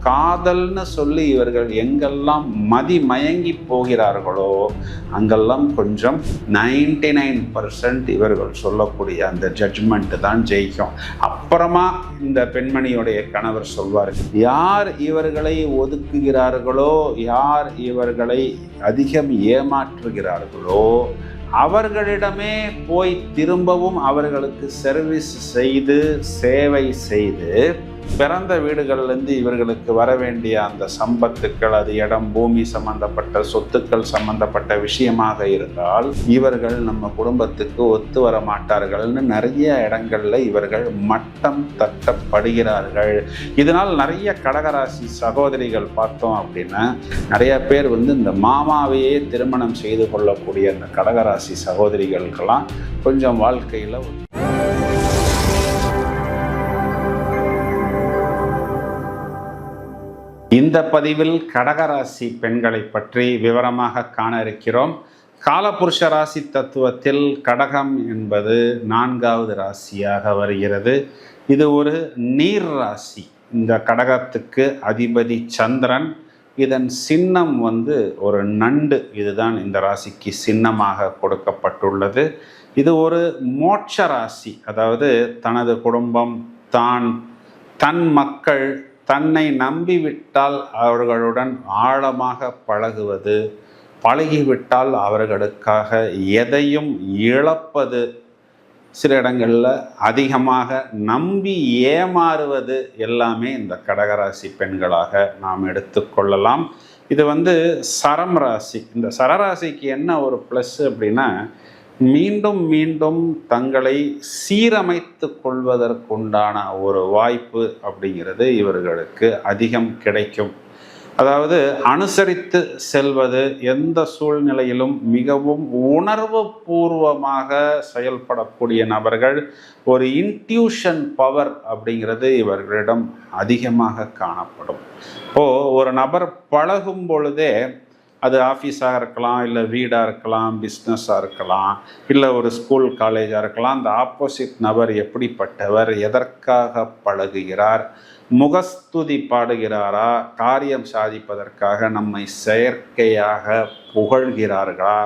காதல்னு சொல்லி இவர்கள் எங்கெல்லாம் மதி மயங்கி போகிறார்களோ அங்கெல்லாம் கொஞ்சம் நைன்டி நைன் பர்சன்ட் இவர்கள் சொல்லக்கூடிய அந்த ஜட்ஜ்மெண்ட்டு தான் ஜெயிக்கும். அப்புறமா இந்த பெண்மணியுடைய கணவர் சொல்வார் யார் இவர்களை ஒதுக்குகிறார்களோ யார் இவர்களை அதிகம் ஏமாற்றுகிறார்களோ அவர்களிடமே போய் திரும்பவும் அவர்களுக்கு சர்வீஸ் செய்து சேவை செய்து பிறந்த வீடுகள்லேருந்து இவர்களுக்கு வர வேண்டிய அந்த சம்பத்துக்கள் அது இடம் பூமி சம்பந்தப்பட்ட சொத்துக்கள் சம்பந்தப்பட்ட விஷயமாக இருந்தால் இவர்கள் நம்ம குடும்பத்துக்கு ஒத்து வர மாட்டார்கள்னு நிறைய இடங்கள்ல இவர்கள் மட்டம் தட்டப்படுகிறார்கள். இதனால் நிறைய கடகராசி சகோதரிகள் பார்த்தோம் அப்படின்னா நிறைய பேர் வந்து இந்த மாமாவையே திருமணம் செய்து கொள்ளக்கூடிய அந்த கடகராசி சகோதரிகளுக்கெல்லாம் கொஞ்சம் வாழ்க்கையில் இந்த பதிவில் கடகராசி பெண்களை பற்றி விவரமாக காண இருக்கிறோம். காலபுருஷ ராசி தத்துவத்தில் கடகம் என்பது நான்காவது ராசியாக வருகிறது. இது ஒரு நீர் ராசி. இந்த கடகத்துக்கு அதிபதி சந்திரன் இதன் சின்னம் வந்து ஒரு நண்டு. இதுதான் இந்த ராசிக்கு சின்னமாக கொடுக்கப்பட்டுள்ளது. இது ஒரு மோட்ச ராசி. அதாவது தனது குடும்பம் தான் தன் மக்கள் தன்னை நம்பிவிட்டால் அவர்களுடன் ஆழமாக பழகுவது பழகிவிட்டால் அவர்களுக்காக எதையும் இழப்பது சில இடங்களில் அதிகமாக நம்பி ஏமாறுவது எல்லாமே இந்த கடகராசி பெண்களாக நாம் எடுத்துக்கொள்ளலாம் இது வந்து சரம் ராசி. இந்த சரராசிக்கு என்ன ஒரு ப்ளஸ் அப்படின்னா மீண்டும் மீண்டும் தங்களை சீரமைத்து கொள்வதற்குண்டான ஒரு வாய்ப்பு அப்படிங்கிறது இவர்களுக்கு அதிகம் கிடைக்கும். அதாவது அனுசரித்து செல்வது எந்த சூழ்நிலையிலும் மிகவும் உணர்வு பூர்வமாக செயல்படக்கூடிய நபர்கள் ஒரு இன்ட்யூஷன் பவர் அப்படிங்கிறது இவர்களிடம் அதிகமாக காணப்படும். இப்போது ஒரு நபர் பழகும் பொழுதே அது ஆஃபீஸாக இருக்கலாம் இல்லை வீடாக இருக்கலாம் பிஸ்னஸாக இருக்கலாம் இல்லை ஒரு ஸ்கூல் காலேஜாக இருக்கலாம் அந்த ஆப்போசிட் நபர் எப்படிப்பட்டவர் எதற்காக பழகுகிறார் முகஸ்துதி பாடுகிறாரா காரியம் சாதிப்பதற்காக நம்மை செயற்கையாக புகழ்கிறார்களா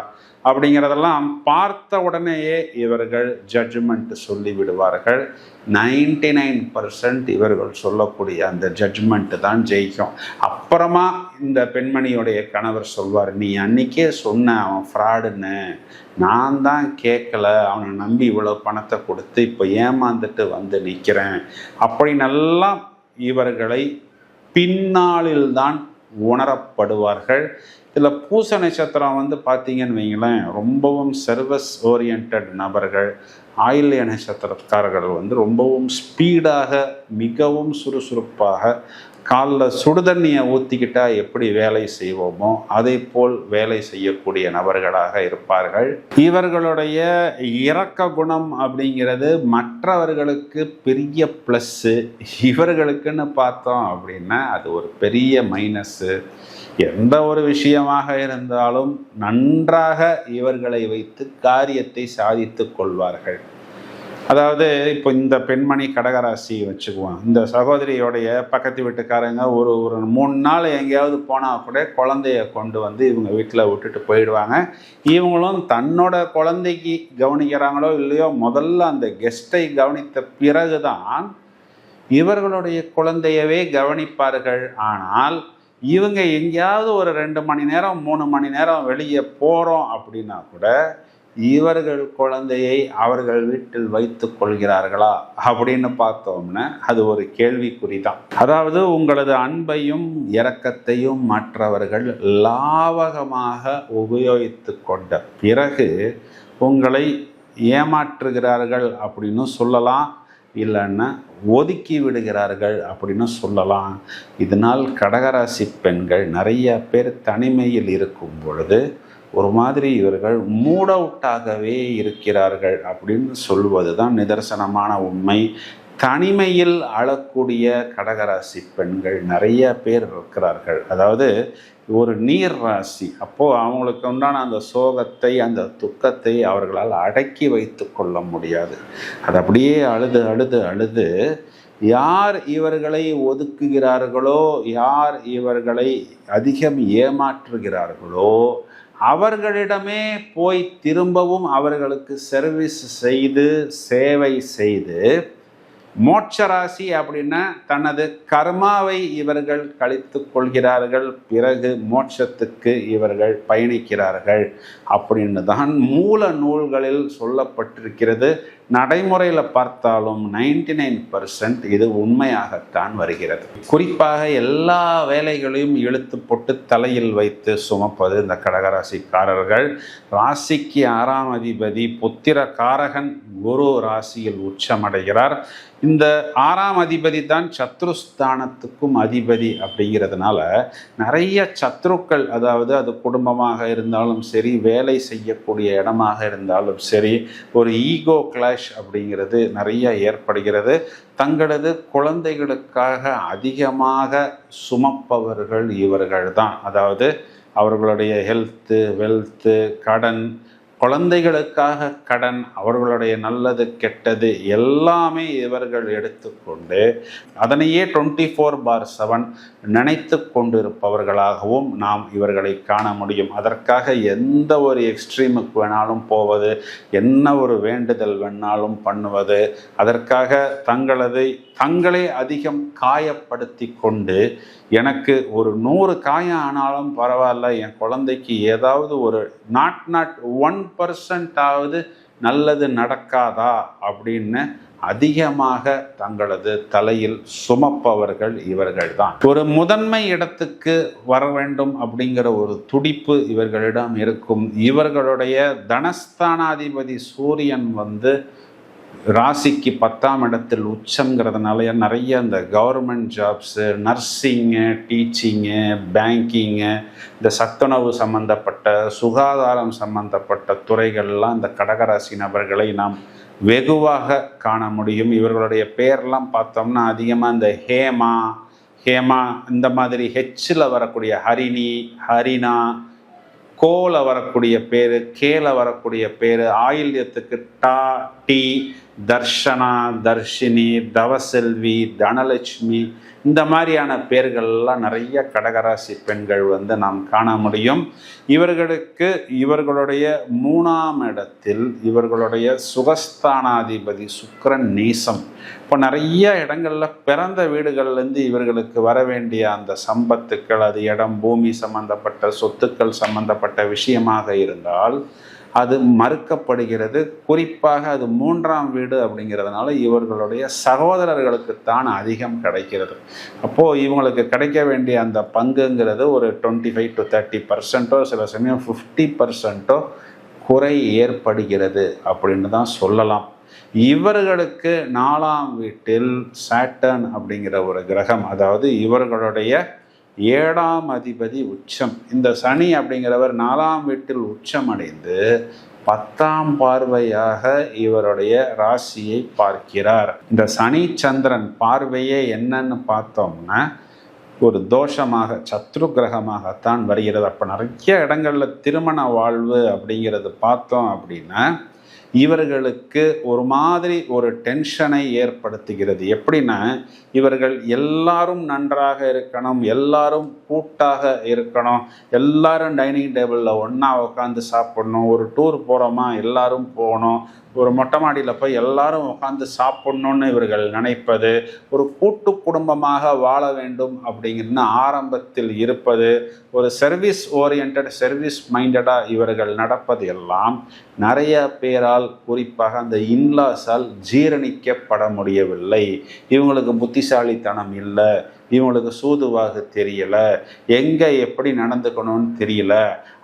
அப்படிங்கிறதெல்லாம் பார்த்த உடனேயே இவர்கள் ஜட்ஜ்மெண்ட் சொல்லி விடுவார்கள் நைன்டி நைன் பர்சன்ட் இவர்கள் சொல்லக்கூடிய அந்த ஜட்ஜ்மெண்ட்டு தான் ஜெயிக்கும். அப்புறமா இந்த பெண்மணியுடைய கணவர் சொல்வார் நீ அன்னைக்கே சொன்ன அவன் ஃப்ராடுன்னு நான் தான் கேட்கல. அவனை நம்பி இவ்வளோ பணத்தை கொடுத்து இப்போ ஏமாந்துட்டு வந்து நிற்கிறேன் அப்படின்னெல்லாம் இவர்களை பின்னாளில்தான் உணரப்படுவார்கள். இதில் பூச நட்சத்திரம் வந்து பார்த்தீங்கன்னு வைங்களேன் ரொம்பவும் சர்வஸ் ஓரியன்ட் நபர்கள் ஆயில்ய நட்சத்திரக்காரர்கள் வந்து ரொம்பவும் ஸ்பீடாக மிகவும் சுறுசுறுப்பாக காலில் சுடுதண்ணியை ஊற்றிக்கிட்டா எப்படி வேலை செய்வோமோ அதே போல் வேலை செய்யக்கூடிய நபர்களாக இருப்பார்கள். இவர்களுடைய இரக்க குணம் அப்படிங்கிறது மற்றவர்களுக்கு பெரிய ப்ளஸ்ஸு இவர்களுக்குன்னு பார்த்தோம் அப்படின்னா அது ஒரு பெரிய மைனஸ்ஸு எந்த ஒரு விஷயமாக இருந்தாலும் நன்றாக இவர்களை வைத்து காரியத்தை சாதித்து கொள்வார்கள். அதாவது இப்போ இந்த பெண்மணி கடகராசி வச்சுக்குவோம். இந்த சகோதரியோடைய பக்கத்து வீட்டுக்காரங்க ஒரு ஒரு மூணு நாள் எங்கேயாவது போனால் கூட குழந்தைய கொண்டு வந்து இவங்க வீட்டில் விட்டுட்டு போயிடுவாங்க. இவங்களும் தன்னோட குழந்தைக்கு கவனிக்கிறாங்களோ இல்லையோ முதல்ல அந்த கெஸ்ட்டை கவனித்த பிறகுதான் இவர்களுடைய குழந்தையவே கவனிப்பார்கள். ஆனால் இவங்க எங்கேயாவது ஒரு ரெண்டு மணி நேரம் மூணு மணி நேரம் வெளியே போகிறோம் அப்படின்னா கூட இவர்கள் குழந்தையை அவர்கள் வீட்டில் வைத்து கொள்கிறார்களா அப்படின்னு பார்த்தோம்னா அது ஒரு கேள்விக்குறி தான் அதாவது உங்களது அன்பையும் இரக்கத்தையும் மற்றவர்கள் லாவகமாக உபயோகித்து கொண்ட பிறகு உங்களை ஏமாற்றுகிறார்கள் அப்படின்னு சொல்லலாம் இல்லைன்னா ஒதுக்கி விடுகிறார்கள் அப்படின்னு சொல்லலாம். இதனால் கடகராசி பெண்கள் நிறைய பேர் தனிமையில் இருக்கும் பொழுது ஒரு மாதிரி இவர்கள் மூட் அவுட்டாகவே இருக்கிறார்கள் அப்படின்னு சொல்வது தான் நிதர்சனமான உண்மை. தனிமையில் அழக்கூடிய கடகராசி பெண்கள் நிறைய பேர் இருக்கிறார்கள். அதாவது ஒரு நீர் ராசி அப்போது அவங்களுக்கு உண்டான அந்த சோகத்தை அந்த துக்கத்தை அவர்களால் அடக்கி வைத்து கொள்ள முடியாது. அது அப்படியே அழுது அழுது அழுது யார் இவர்களை ஒதுக்குகிறார்களோ யார் இவர்களை அதிகம் ஏமாற்றுகிறார்களோ அவர்களிடமே போய் திரும்பவும் அவர்களுக்கு சர்வீஸ் செய்து சேவை செய்து மோட்சராசி அப்படின்னா தனது கர்மாவை இவர்கள் கழித்து கொள்கிறார்கள் பிறகு மோட்சத்துக்கு இவர்கள் பயணிக்கிறார்கள் அப்படின்னு தான் மூல நூல்களில் சொல்லப்பட்டிருக்கிறது. நடைமுறையில் பார்த்தாலும் நைன்டி நைன் பர்சன்ட் இது உண்மையாகத்தான் வருகிறது. குறிப்பாக எல்லா வேலைகளையும் இழுத்து போட்டு தலையில் வைத்து சுமப்பது இந்த கடகராசிக்காரர்கள். ராசிக்கு ஆறாம் அதிபதி புத்திர காரகன் குரு ராசியில் உச்சமடைகிறார். இந்த ஆறாம் அதிபதி தான் சத்ருஸ்தானத்துக்கும் அதிபதி அப்படிங்கிறதுனால நிறைய சத்ருக்கள் அதாவது அது குடும்பமாக இருந்தாலும் சரி வேலை செய்யக்கூடிய இடமாக இருந்தாலும் சரி ஒரு ஈகோ கிளாஷ் அப்படிங்கிறது நிறைய ஏற்படுகிறது. தங்களது குழந்தைகளுக்காக அதிகமாக சுமப்பவர்கள் இவர்கள் தான் அதாவது அவர்களுடைய ஹெல்த்து வெல்த்து கடன் குழந்தைகளுக்காக கடன் அவர்களுடைய நல்லது கெட்டது எல்லாமே இவர்கள் எடுத்துக்கொண்டு அதனையே டுவெண்ட்டி ஃபோர் பார் செவன் நினைத்து கொண்டிருப்பவர்களாகவும் நாம் இவர்களை காண முடியும். அதற்காக எந்த ஒரு எக்ஸ்ட்ரீமுக்கு வேணாலும் போவது என்ன ஒரு வேண்டுதல் வேணாலும் பண்ணுவது அதற்காக தங்களது தங்களே அதிகம் காயப்படுத்தி கொண்டு எனக்கு ஒரு நூறு காயம் ஆனாலும் பரவாயில்ல என் குழந்தைக்கு ஏதாவது ஒரு நாட் நாட் ஒன் பர்சன்டாவது நல்லது நடக்காதா அப்படின்னு அதிகமாக தங்களது தலையில் சுமப்பவர்கள் இவர்கள் தான் ஒரு முதன்மை இடத்துக்கு வர வேண்டும் அப்படிங்கிற ஒரு துடிப்பு இவர்களிடம் இருக்கும். இவர்களுடைய தனஸ்தானாதிபதி சூரியன் வந்து ராசிக்கு பத்தாம் இடத்தில் உச்சங்கிறதுனால நிறைய இந்த government jobs nursing teaching banking இந்த சத்துணவு சம்பந்தப்பட்ட சுகாதாரம் சம்பந்தப்பட்ட துறைகள்லாம் இந்த கடகராசி நபர்களை நாம் வெகுவாக காண முடியும். இவர்களுடைய பேர்லாம் பார்த்தோம்னா அதிகமாக இந்த ஹேமா ஹேமா இந்த மாதிரி ஹெச்சில் வரக்கூடிய ஹரிணி ஹரினா கோல வரக்கூடிய பேர் கேல வரக்கூடிய பேர் ஆயில்யத்துக்கு டா டீ தர்ஷனா தர்ஷினி தவசெல்வி தனலட்சுமி இந்த மாதிரியான பேர்கள்லாம் நிறைய கடகராசி பெண்கள் வந்து நாம் காண முடியும். இவர்களுக்கு இவர்களுடைய மூணாம் இடத்தில் இவர்களுடைய சுகஸ்தானாதிபதி சுக்கரன் நீசம். இப்போ நிறைய இடங்களில் பிறந்த வீடுகள்லேருந்து இவர்களுக்கு வர வேண்டிய அந்த சம்பத்துக்கள் அது இடம் பூமி சம்பந்தப்பட்ட சொத்துக்கள் சம்பந்தப்பட்ட விஷயமாக இருந்தால் அது மறுக்கப்படுகிறது. குறிப்பாக அது மூன்றாம் வீடு அப்படிங்கிறதுனால இவர்களுடைய சகோதரர்களுக்குத்தான் அதிகம் கிடைக்கிறது. அப்போது இவங்களுக்கு கிடைக்க வேண்டிய அந்த பங்குங்கிறது ஒரு டுவெண்ட்டி ஃபைவ் டு தேர்ட்டி பர்சன்ட்டோ சில சமயம் ஃபிஃப்டி பர்சன்ட்டோ குறை ஏற்படுகிறது அப்படின்னு தான் சொல்லலாம். இவர்களுக்கு நாலாம் வீட்டில் சாட்டர்ன் அப்படிங்கிற ஒரு கிரகம் அதாவது இவர்களுடைய ஏழாம் அதிபதி உச்சம். இந்த சனி அப்படிங்கிறவர் நாலாம் வீட்டில் உச்சம் அடைந்து பத்தாம் பார்வையாக இவருடைய ராசியை பார்க்கிறார். இந்த சனி சந்திரன் பார்வையே என்னன்னு பார்த்தோம்னா ஒரு தோஷமாக சத்ரு கிரகமாகத்தான் வருகிறது. அப்போ நிறைய இடங்களில் திருமண வாழ்வு அப்படிங்கிறது பார்த்தோம் அப்படின்னா இவர்களுக்கு ஒரு மாதிரி ஒரு டென்ஷனை ஏற்படுத்துகிறது. எப்படின்னா இவர்கள் எல்லாரும் நன்றாக இருக்கணும் எல்லாரும் கூட்டாக இருக்கணும் எல்லாரும் டைனிங் டேபிளில் ஒன்றா உட்காந்து சாப்பிடணும் ஒரு டூர் போகிறோமா எல்லாரும் போகணும் ஒரு மொட்டை மாடியில் போய் எல்லாரும் உட்காந்து சாப்பிட்ணுன்னு இவர்கள் நினைப்பது ஒரு கூட்டு குடும்பமாக வாழ வேண்டும் அப்படிங்கிறது ஆரம்பத்தில் இருப்பது ஒரு சர்வீஸ் ஓரியன்ட் சர்வீஸ் மைண்டடாக இவர்கள் நடப்பது எல்லாம் நிறைய பேரால் குறிப்பாக அந்த இன்லாஸால் ஜீரணிக்கப்பட முடியவில்லை இவங்களுக்கு புத்திசாலித்தனம் இல்லை. இவங்களுக்கு சூதுவாக தெரியல. எங்கே எப்படி நடந்துக்கணும்னு தெரியல.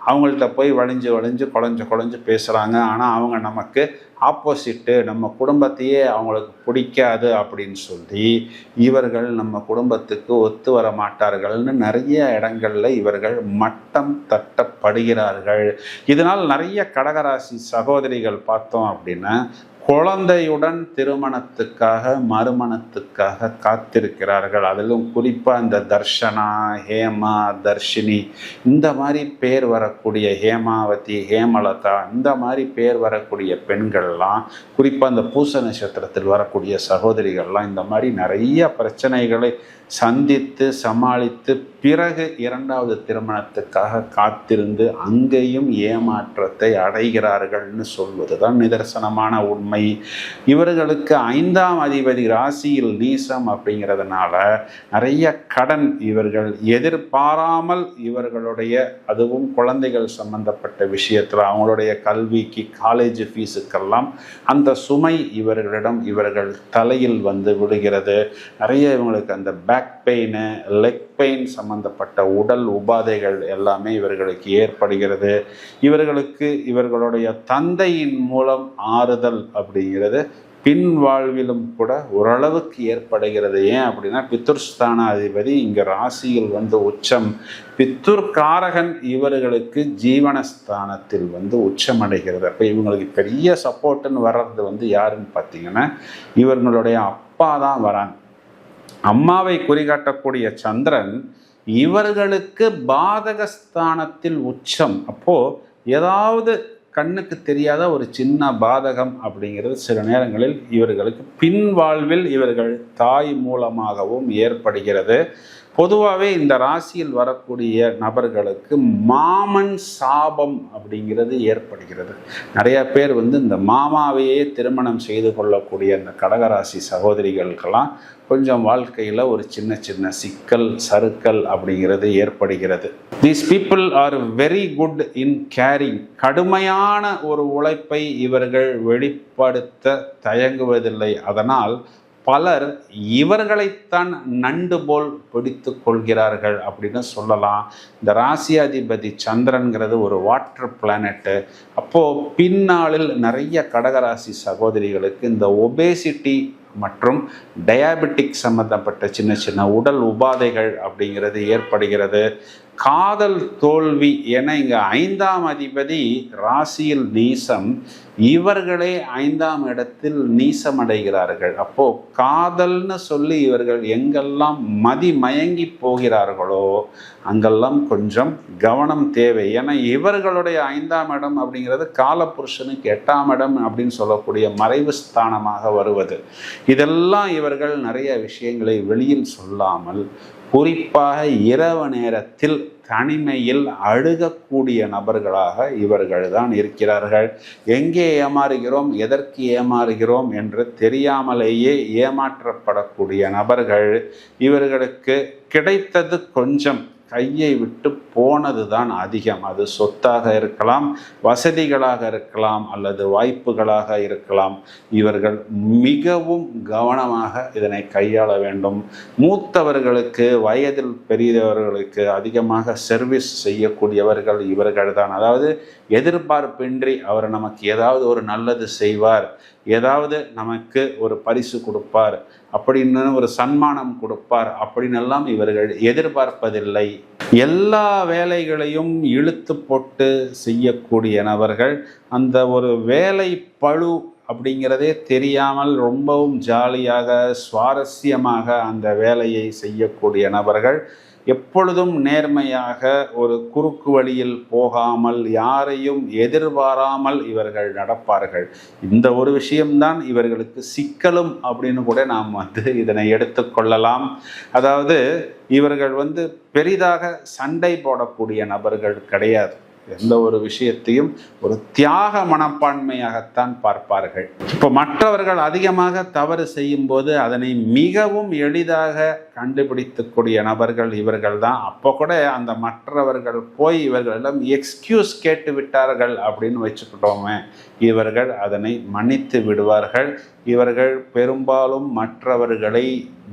அவங்கள்ட்ட போய் வளைஞ்சு வளைஞ்சு குழஞ்சு குழஞ்சு பேசுகிறாங்க ஆனால் அவங்க நமக்கு ஆப்போசிட்டு நம்ம குடும்பத்தையே அவங்களுக்கு பிடிக்காது அப்படின்னு சொல்லி இவர்கள் நம்ம குடும்பத்துக்கு ஒத்து வர மாட்டார்கள்னு நிறைய இடங்கள்ல இவர்கள் மட்டம் தட்டப்படுகிறார்கள். இதனால் நிறைய கடகராசி சகோதரிகள் பார்த்தோம் அப்படின்னா குழந்தையுடன் திருமணத்துக்காக மறுமணத்துக்காக காத்திருக்கிறார்கள். அதிலும் குறிப்பாக இந்த தர்ஷனா ஹேமா தர்ஷினி இந்த மாதிரி பேர் வரக்கூடிய ஹேமாவதி ஹேமலதா இந்த மாதிரி பேர் வரக்கூடிய பெண்கள்லாம் குறிப்பாக இந்த பூச நட்சத்திரத்தில் வரக்கூடிய சகோதரிகள்லாம் இந்த மாதிரி நிறைய பிரச்சனைகளை சந்தித்து சமாளித்து பிறகு இரண்டாவது திருமணத்துக்காக காத்திருந்து அங்கேயும் ஏமாற்றத்தை அடைகிறார்கள்னு சொல்வது தான் நிதர்சனமான உண்மை. இவர்களுக்கு ஐந்தாம் அதிபதி ராசியில் நீசம் அப்படிங்கிறதுனால நிறைய கடன் இவர்கள் எதிர்பாராமல் இவர்களுடைய அதுவும் குழந்தைகள் சம்பந்தப்பட்ட விஷயத்தில் அவங்களுடைய கல்விக்கு காலேஜ் ஃபீஸுக்கெல்லாம் அந்த சுமை இவர்களிடம் இவர்கள் தலையில் வந்து விடுகிறது. நிறைய இவங்களுக்கு அந்த பேக் பெயின் லெக் பெயின் சம்பந்தப்பட்ட உடல் உபாதைகள் எல்லாமே இவர்களுக்கு ஏற்படுகிறது. இவர்களுக்கு இவர்களுடைய தந்தையின் மூலம் ஆறுதல் அப்படிங்கிறது பின் வாழ்விலும் கூட ஓரளவுக்கு ஏற்படுகிறது. ஏன் அப்படின்னா பித்துர்ஸ்தான அதிபதி இங்கே ராசியில் வந்து உச்சம். பித்துர் காரகன் இவர்களுக்கு ஜீவனஸ்தானத்தில் வந்து உச்சமடைகிறது. அப்போ இவங்களுக்கு பெரிய சப்போர்ட்டுன்னு வர்றது வந்து யாருன்னு பார்த்தீங்கன்னா இவர்களுடைய அப்பா தான் வராங்க. அம்மாவை குறிகாட்டக்கூடிய சந்திரன் இவர்களுக்கு பாதகஸ்தானத்தில் உச்சம். அப்போ ஏதாவது கண்ணுக்கு தெரியாத ஒரு சின்ன பாதகம் அப்படிங்கிறது சில நேரங்களில் இவர்களுக்கு பின்வாழ்வில் இவர்கள் தாய் மூலமாகவும் ஏற்படுகிறது. பொதுவாகவே இந்த ராசியில் வரக்கூடிய நபர்களுக்கு மாமன் சாபம் அப்படிங்கிறது ஏற்படுகிறது. நிறைய பேர் வந்து இந்த மாமாவையே திருமணம் செய்து கொள்ளக்கூடிய அந்த கடகராசி சகோதரிகளுக்கெல்லாம் கொஞ்சம் வாழ்க்கையில் ஒரு சின்ன சின்ன சிக்கல் சறுக்கல் அப்படிங்கிறது ஏற்படுகிறது. These people are very good in caring கடுமையான ஒரு உழைப்பை இவர்கள் வெளிப்படுத்த தயங்குவதில்லை. அதனால் பலர் இவர்களைத்தான் நண்டு போல் பிடித்து கொள்கிறார்கள் அப்படின்னு சொல்லலாம். இந்த ராசியாதிபதி சந்திரன்கிறது ஒரு வாட்டர் பிளானட்டு அப்போது பின்னாளில் நிறைய கடகராசி சகோதரிகளுக்கு இந்த ஒபேசிட்டி மற்றும் டயாபெட்டிக் சம்மந்தப்பட்ட சின்ன சின்ன உடல் உபாதைகள் அப்படிங்கிறது ஏற்படுகிறது. காதல் தோல்வி என இங்கே ஐந்தாம் அதிபதி ராசியில் நீசம் இவர்களே ஐந்தாம் இடத்தில் நீசமடைகிறார்கள். அப்போ காதல்னு சொல்லி இவர்கள் எங்கெல்லாம் மதி மயங்கி போகிறார்களோ அங்கெல்லாம் கொஞ்சம் கவனம் தேவை. ஏன்னா இவர்களுடைய ஐந்தாம் இடம் அப்படிங்கிறது காலபுருஷனுக்கு எட்டாம் இடம் அப்படின்னு சொல்லக்கூடிய மறைவு ஸ்தானமாக வருவது. இதெல்லாம் இவர்கள் நிறைய விஷயங்களை வெளியில் சொல்லாமல் குறிப்பாக இரவு நேரத்தில் தனிமையில் அழுகக்கூடிய நபர்களாக இவர்கள் தான் இருக்கிறார்கள். எங்கே ஏமாறுகிறோம்? எதற்கு ஏமாறுகிறோம்? என்று தெரியாமலேயே ஏமாற்றப்படக்கூடிய நபர்கள் இவர்களுக்கு கிடைத்தது கொஞ்சம். கையை விட்டு போனது தான் அதிகம். அது சொத்தாக இருக்கலாம் வசதிகளாக இருக்கலாம் அல்லது வாய்ப்புகளாக இருக்கலாம். இவர்கள் மிகவும் கவனமாக இதனை கையாள வேண்டும். மூத்தவர்களுக்கு வயதில் பெரியவர்களுக்கு அதிகமாக சர்வீஸ் செய்யக்கூடியவர்கள் இவர்கள் தான் அதாவது எதிர்பார்ப்பின்றி அவர் நமக்கு ஏதாவது ஒரு நல்லது செய்வார். ஏதாவது நமக்கு ஒரு பரிசு கொடுப்பார். அப்படின்னு ஒரு சன்மானம் கொடுப்பார் அப்படின்னெல்லாம் இவர்கள் எதிர்பார்ப்பதில்லை. எல்லா வேலைகளையும் இழுத்து போட்டு செய்யக்கூடிய நபர்கள் அந்த ஒரு வேலை பழு அப்படிங்கிறதே தெரியாமல் ரொம்பவும் ஜாலியாக சுவாரஸ்யமாக அந்த வேலையை செய்யக்கூடிய நபர்கள் எப்பொழுதும் நேர்மையாக ஒரு குறுக்கு வழியில் போகாமல் யாரையும் எதிர்பாராமல் இவர்கள் நடப்பார்கள். இந்த ஒரு விஷயம்தான் இவர்களுக்கு சிக்கலும் அப்படின்னு கூட நாம் வந்து இதனை எடுத்துக்கொள்ளலாம் அதாவது இவர்கள் வந்து பெரிதாக சண்டை போடக்கூடிய நபர்கள் கிடையாது. எந்த ஒரு விஷயத்தையும் ஒரு தியாக மனப்பான்மையாகத்தான் பார்ப்பார்கள். இப்போ மற்றவர்கள் அதிகமாக தவறு செய்யும் போது அதனை மிகவும் எளிதாக கண்டுபிடித்துக்கூடிய நபர்கள் இவர்கள் தான். அப்போ கூட அந்த மற்றவர்கள் போய் இவர்களிடம் எக்ஸ்கியூஸ் கேட்டு விட்டார்கள் அப்படின்னு வச்சுக்கிட்டோமே. இவர்கள் அதனை மன்னித்து விடுவார்கள். இவர்கள் பெரும்பாலும் மற்றவர்களை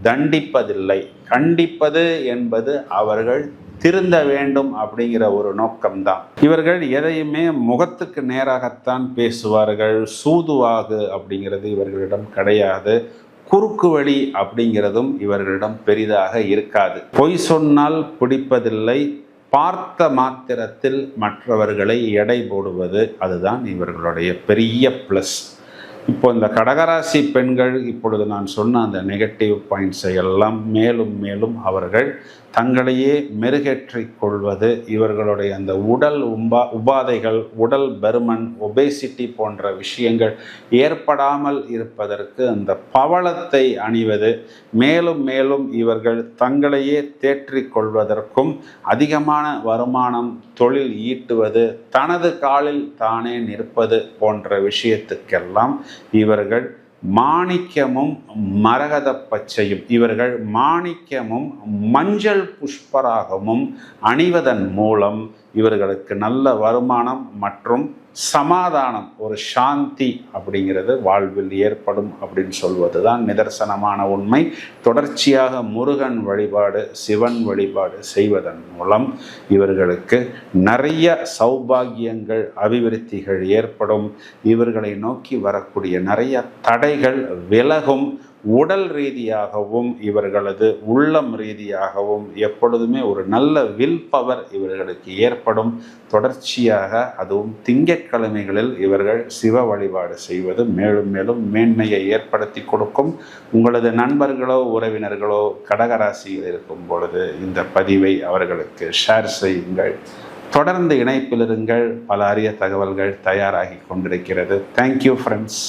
தண்டிப்பதில்லை. கண்டிப்பது என்பது அவர்கள் திருந்த வேண்டும் அப்படிங்கிற ஒரு நோக்கம்தான். இவர்கள் எதையுமே முகத்துக்கு நேராகத்தான் பேசுவார்கள். சூதுவாகு அப்படிங்கிறது இவர்களிடம் கிடையாது. குறுக்கு வழி அப்படிங்கிறதும் இவர்களிடம் பெரிதாக இருக்காது. பொய் சொன்னால் பிடிப்பதில்லை. பார்த்த மாத்திரத்தில் மற்றவர்களை எடை போடுவது அதுதான் இவர்களுடைய பெரிய ப்ளஸ் இப்போ இந்த கடகராசி பெண்கள் இப்பொழுது நான் சொன்ன அந்த நெகட்டிவ் பாயிண்ட்ஸை எல்லாம் மேலும் மேலும் அவர்கள் தங்களையே மெருகேற்றிக் கொள்வது இவர்களுடைய அந்த உடல் உபா உபாதைகள் உடல் பருமன் ஒபேசிட்டி போன்ற விஷயங்கள் ஏற்படாமல் இருப்பதற்கு அந்த பவளத்தை அணிவது. மேலும் மேலும் இவர்கள் தங்களையே தேற்றிக் கொள்வதற்கும் அதிகமான வருமானம் தொழில் ஈட்டுவது தனது காலில் தானே நிற்பது போன்ற விஷயத்துக்கெல்லாம் இவர்கள் மாணிக்கமும் மரகத பச்சையும். இவர்கள் மாணிக்கமும் மஞ்சள் புஷ்பராகமும் அணிவதன் மூலம் இவர்களுக்கு நல்ல வருமானம் மற்றும் சமாதானம் ஒரு சாந்தி அப்படிங்கிறது வாழ்வில் ஏற்படும் அப்படின்னு சொல்வது தான் நிதர்சனமான உண்மை. தொடர்ச்சியாக முருகன் வழிபாடு சிவன் வழிபாடு செய்வதன் மூலம் இவர்களுக்கு நிறைய சௌபாகியங்கள் அபிவிருத்திகள் ஏற்படும். இவர்களை நோக்கி வரக்கூடிய நிறைய தடைகள் விலகும். உடல் ரீதியாகவும் இவர்களது உள்ளம் ரீதியாகவும் எப்பொழுதுமே ஒரு நல்ல வில் பவர் இவர்களுக்கு ஏற்படும். தொடர்ச்சியாக அதுவும் திங்கட்கிழமைகளில் இவர்கள் சிவ வழிபாடு செய்வது மேலும் மேலும் மேன்மையை ஏற்படுத்தி கொடுக்கும். உங்களது நண்பர்களோ உறவினர்களோ கடகராசியில் இருக்கும் பொழுது இந்த பதிவை அவர்களுக்கு ஷேர் செய்யுங்கள். தொடர்ந்து இணைப்பில் இருங்கள். பல அரிய தகவல்கள் தயாராகி கொண்டிருக்கிறது. Thank you friends